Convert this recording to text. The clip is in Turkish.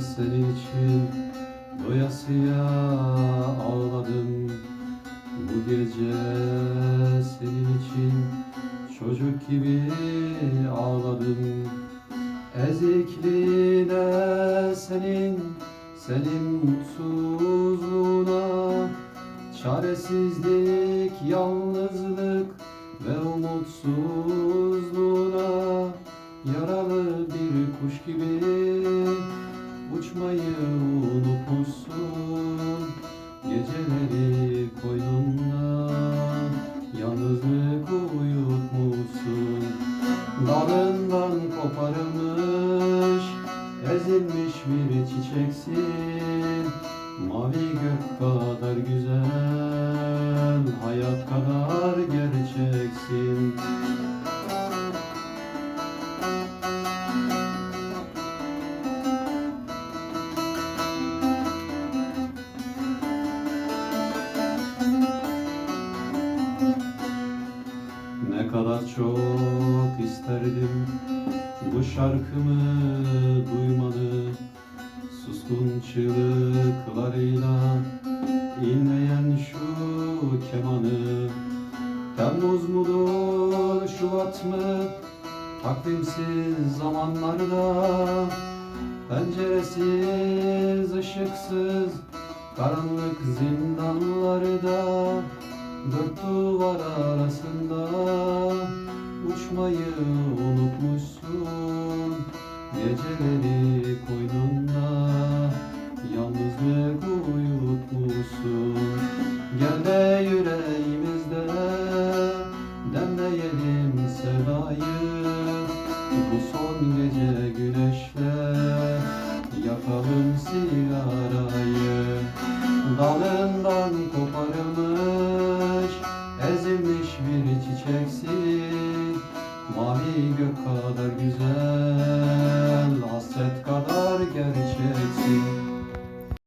senin için doyasıya ağladım. Bu gece senin için çocuk gibi ağladım. Ezikliğine senin, senin mutsuzluğuna Çaresizlik, yalnızlık ve bir kuş gibi uçmayı unutmuşsun. Geceleri koynunda yalnızlık uyutmuşsun. Dalından koparılmış, ezilmiş bir çiçeksin. Mavi gök kadar güzel, hayat Ne kadar çok isterdim. Bu şarkımı duymanı Suskun çığlıklarıyla inleyen şu kemanı. Temmuz mudur, Şubat mı takvimsiz zamanlarda Penceresiz, ışıksız, karanlık zindanlarda Dört duvar arasında uçmayı unutmuşsun. Geceleri koynunda yalnızlık uyutmuşsun. Gel de yüreğimizde demleyelim sevdayı. Bu son gece güneşle yakalım sigarayı. Dalından koparılmış gök kadar güzel